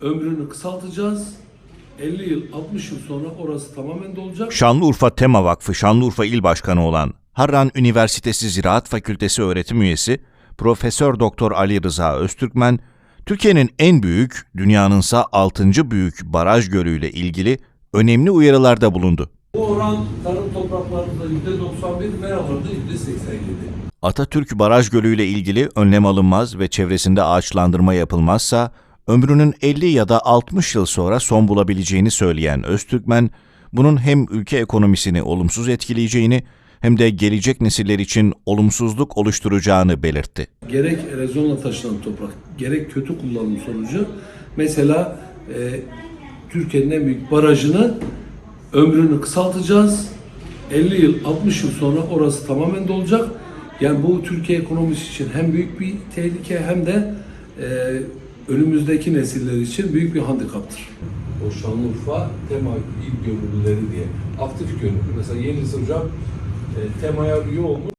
ömrünü kısaltacağız. 50 yıl, 60 yıl sonra orası tamamen dolacak. Şanlıurfa Tema Vakfı Şanlıurfa İl Başkanı olan Harran Üniversitesi Ziraat Fakültesi öğretim üyesi Profesör Doktor Ali Rıza Öztürkmen, Türkiye'nin en büyük, dünyanınsa 6. büyük baraj gölüyle ilgili önemli uyarılarda bulundu. Bu oran tarım topraklarında %91, meralarda %87. Atatürk Baraj Gölü ile ilgili önlem alınmaz ve çevresinde ağaçlandırma yapılmazsa ömrünün 50 ya da 60 yıl sonra son bulabileceğini söyleyen Öztürkmen, bunun hem ülke ekonomisini olumsuz etkileyeceğini hem de gelecek nesiller için olumsuzluk oluşturacağını belirtti. Gerek erozyonla taşınan toprak, gerek kötü kullanım sonucu mesela e, Türkiye'nin en büyük barajını ömrünü kısaltacağız. 50 yıl, 60 yıl sonra orası tamamen dolacak. Yani bu Türkiye ekonomisi için hem büyük bir tehlike hem de e, önümüzdeki nesiller için büyük bir handikaptır. O Şanlıurfa tema il gönüllüleri diye aktif gönüllü. Mesela Yeliz Hocam e, temaya üye olmuş.